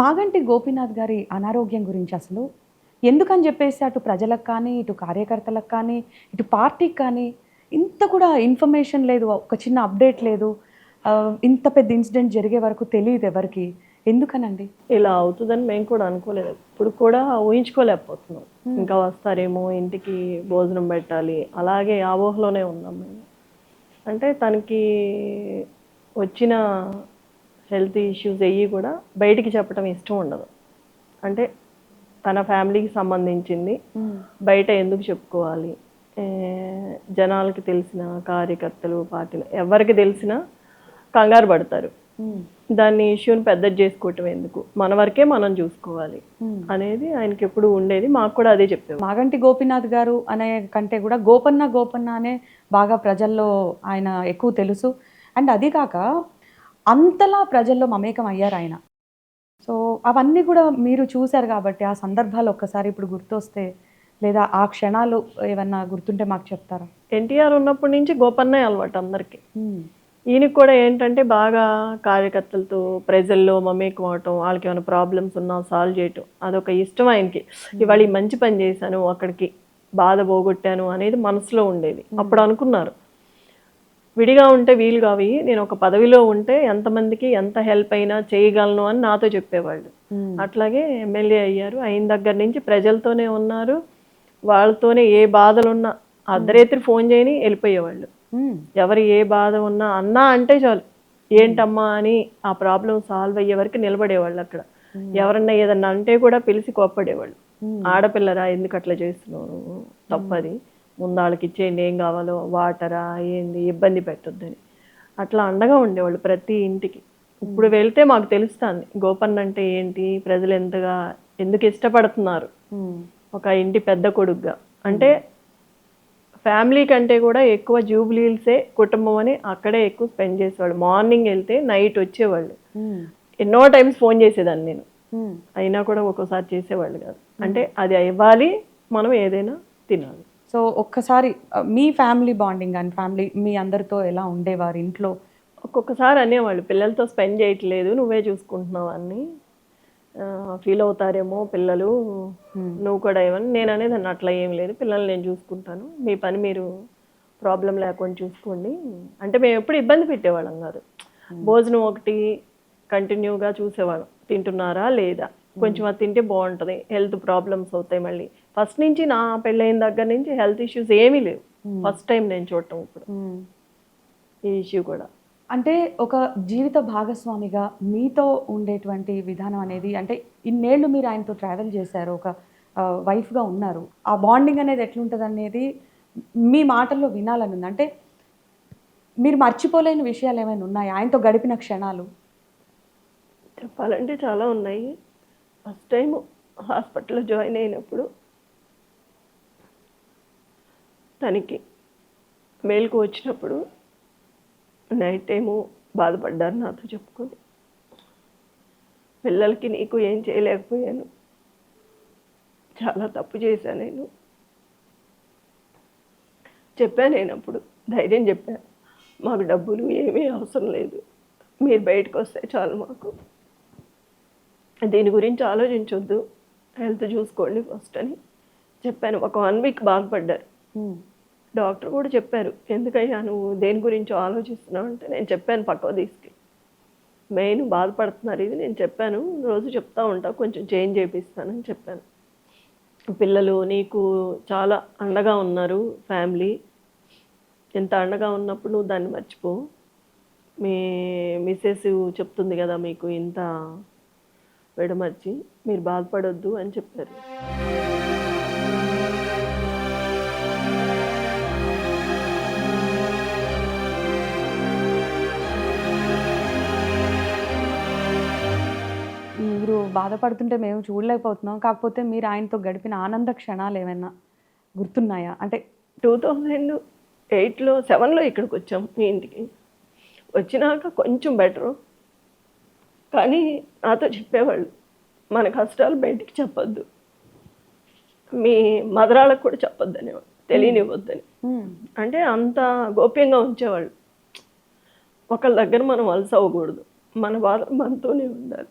మాగంటి గోపీనాథ్ గారి అనారోగ్యం గురించి అసలు ఎందుకని చెప్పేసి అటు ప్రజలకు కానీ ఇటు కార్యకర్తలకు కానీ ఇటు పార్టీకి కానీ ఇంత కూడా ఇన్ఫర్మేషన్ లేదు ఒక చిన్న అప్డేట్ లేదు. ఇంత పెద్ద ఇన్సిడెంట్ జరిగే వరకు తెలియదు ఎవరికి. ఎందుకనండి? ఇలా అవుతుందని మేము కూడా అనుకోలేదు. ఇప్పుడు కూడా ఊహించుకోలేకపోతున్నాం. ఇంకా వస్తారేమో ఇంటికి భోజనం పెట్టాలి అలాగే ఆ ఊహలోనే ఉన్నాం మేము. అంటే తనకి వచ్చిన హెల్త్ ఇష్యూస్ అయ్యి కూడా బయటికి చెప్పడం ఇష్టం ఉండదు. అంటే తన ఫ్యామిలీకి సంబంధించింది. బయట ఎందుకు చెప్పుకోవాలి? జనాలకి తెలిసిన కార్యకర్తలు పార్టీలు ఎవరికి తెలిసినా కంగారు పడతారు. దాన్ని ఇష్యూని పెద్దది చేసుకోవటం ఎందుకు? మన వరకే మనం చూసుకోవాలి. అనేది ఆయనకి ఎప్పుడు ఉండేది. మాకు కూడా అదే చెప్పేవారు. మాగంటి గోపీనాథ్ గారు అనే కంటే కూడా గోపన్న గోపన్న అనే బాగా ప్రజల్లో ఆయన ఎక్కువ తెలుసు. అండ్ అది కాక అంతలా ప్రజల్లో మమేకం అయ్యారు ఆయన. సో అవన్నీ కూడా మీరు చూశారు కాబట్టి ఆ సందర్భాలు ఒక్కసారి ఇప్పుడు గుర్తొస్తే లేదా ఆ క్షణాలు ఏమన్నా గుర్తుంటే మాకు చెప్తారా? ఎన్టీఆర్ ఉన్నప్పటి నుంచి గోపన్నే అలవాటు అందరికీ. ఈయనకి కూడా ఏంటంటే బాగా కార్యకర్తలతో ప్రజల్లో మమేకం అవటం వాళ్ళకి ఏమైనా ప్రాబ్లమ్స్ ఉన్నా సాల్వ్ చేయటం అదొక ఇష్టం ఆయనకి. ఇవాళ మంచి పని చేశాను అక్కడికి బాధ పోగొట్టాను అనేది మనసులో ఉండేది. అప్పుడు అనుకున్నారు. విడిగా ఉంటే వీలు కావి. నేను ఒక పదవిలో ఉంటే ఎంతమందికి ఎంత హెల్ప్ అయినా చేయగలను అని నాతో చెప్పేవాళ్ళు. అట్లాగే ఎమ్మెల్యే అయ్యారు. అయిన దగ్గర నుంచి ప్రజలతోనే ఉన్నారు. వాళ్ళతోనే ఏ బాధలున్నా అర్ధరేత్రి ఫోన్ చేయని వెళ్ళిపోయేవాళ్ళు. ఎవరు ఏ బాధ ఉన్నా అన్నా అంటే చాలు. ఏంటమ్మా అని ఆ ప్రాబ్లం సాల్వ్ అయ్యే వరకు నిలబడేవాళ్ళు అక్కడ. ఎవరన్నా ఏదన్నా అంటే కూడా పిలిచి కోప్పడేవాళ్ళు. ఆడపిల్లరా ఎందుకు అట్లా చేస్తున్నావు తప్పది. ముందు వాళ్ళకి ఇచ్చేయండి ఏం కావాలో వాటరా ఏంది ఇబ్బంది పెట్టొద్దని. అట్లా అండగా ఉండేవాళ్ళు ప్రతి ఇంటికి. ఇప్పుడు వెళ్తే మాకు తెలుస్తుంది గోపన్న అంటే ఏంటి ప్రజలు ఎంతగా ఎందుకు ఇష్టపడుతున్నారు? ఒక ఇంటి పెద్ద కొడుకుగా. అంటే ఫ్యామిలీ కంటే కూడా ఎక్కువ జూబ్లీల్సే కుటుంబం అని అక్కడే ఎక్కువ స్పెండ్ చేసేవాళ్ళు. మార్నింగ్ వెళ్తే నైట్ వచ్చేవాళ్ళు. ఎన్నో టైమ్స్ ఫోన్ చేసేదాన్ని నేను. అయినా కూడా ఒక్కోసారి చేసేవాళ్ళు కాదు. అంటే అది ఇవ్వాలి మనం ఏదైనా తినాలి. సో ఒక్కసారి మీ ఫ్యామిలీ బాండింగ్ అండ్ ఫ్యామిలీ మీ అందరితో ఎలా ఉండేవారు ఇంట్లో? ఒక్కొక్కసారి అనేవాళ్ళు పిల్లలతో స్పెండ్ చేయట్లేదు నువ్వే చూసుకుంటున్నావు అని. ఫీల్ అవుతారేమో పిల్లలు నువ్వు కూడా ఏమని. నేను అనేది అన్న అట్లా ఏం లేదు పిల్లల్ని నేను చూసుకుంటాను మీ పని మీరు ప్రాబ్లం లేకుండా చూసుకోండి. అంటే మేము ఎప్పుడు ఇబ్బంది పెట్టేవాళ్ళం కాదు. భోజనం ఒకటి కంటిన్యూగా చూసేవాళ్ళం. తింటున్నారా లేదా? కొంచెం అది తింటే బాగుంటుంది హెల్త్ ప్రాబ్లమ్స్ అవుతాయి మళ్ళీ. ఫస్ట్ నుంచి నా పెళ్ళైన దగ్గర నుంచి హెల్త్ ఇష్యూస్ ఏమీ లేవు. ఫస్ట్ టైం నేను చూడటం ఇప్పుడు. ఈ ఇష్యూ కూడా. అంటే ఒక జీవిత భాగస్వామిగా మీతో ఉండేటువంటి విధానం అనేది అంటే ఇన్నేళ్ళు మీరు ఆయనతో ట్రావెల్ చేశారు ఒక వైఫ్గా ఉన్నారు. ఆ బాండింగ్ అనేది ఎట్లుంటుంది అనేది మీ మాటల్లో వినాలని ఉంది. అంటే మీరు మర్చిపోలేని విషయాలు ఏమైనా ఉన్నాయా? ఆయనతో గడిపిన క్షణాలు. చెప్పాలంటే చాలా ఉన్నాయి. ఫస్ట్ టైం హాస్పిటల్లో జాయిన్ అయినప్పుడు తనకి మేలుకు వచ్చినప్పుడు నైట్ టైము బాధపడ్డారు నాతో చెప్పుకొని. పిల్లలకి నీకు ఏం చేయలేకపోయాను. చాలా తప్పు చేశాను నేను. చెప్పాను నేను అప్పుడు ధైర్యం చెప్పాను మాకు డబ్బులు ఏమీ అవసరం లేదు. మీరు బయటకు వస్తే చాలు మాకు. దీని గురించి ఆలోచించొద్దు. హెల్త్ చూసుకోండి ఫస్ట్ అని చెప్పాను. ఒక వన్ వీక్ బాధపడ్డారు. డాక్టర్ కూడా చెప్పారు ఎందుకయ్యా నువ్వు దేని గురించో ఆలోచిస్తున్నావు? అంటే నేను చెప్పాను పక్కో తీసుకు. మెయిన్ బాధపడుతున్నారు ఇది నేను చెప్పాను రోజు చెప్తా ఉంటా కొంచెం చేంజ్ చేపిస్తానని చెప్పాను. పిల్లలు నీకు చాలా అండగా ఉన్నారు ఫ్యామిలీ. ఎంత అండగా ఉన్నప్పుడు నువ్వు దాన్ని మర్చిపో. మీ మిస్సెస్ చెప్తుంది కదా మీకు ఇంత విడమర్చి మీరు బాధపడొద్దు అని చెప్పారు. బాధపడుతుంటే మేము చూడలేకపోతున్నాం. కాకపోతే మీరు ఆయనతో గడిపిన ఆనంద క్షణాలు ఏమైనా గుర్తున్నాయా? అంటే టూ థౌజండ్ ఎయిట్లో సెవెన్లో ఇక్కడికి వచ్చాం మీ ఇంటికి. వచ్చినాక కొంచెం బెటరు. కానీ నాతో చెప్పేవాళ్ళు మన కష్టాలు బయటికి చెప్పొద్దు. మీ మదరాలకు కూడా చెప్పొద్దు అనేవాళ్ళు తెలియనివ్వద్దని అంటే అంత గోప్యంగా ఉంచేవాళ్ళు. ఒకళ్ళ దగ్గర మనం వలస అవ్వకూడదు మన బాధ మనతోనే ఉండాలి.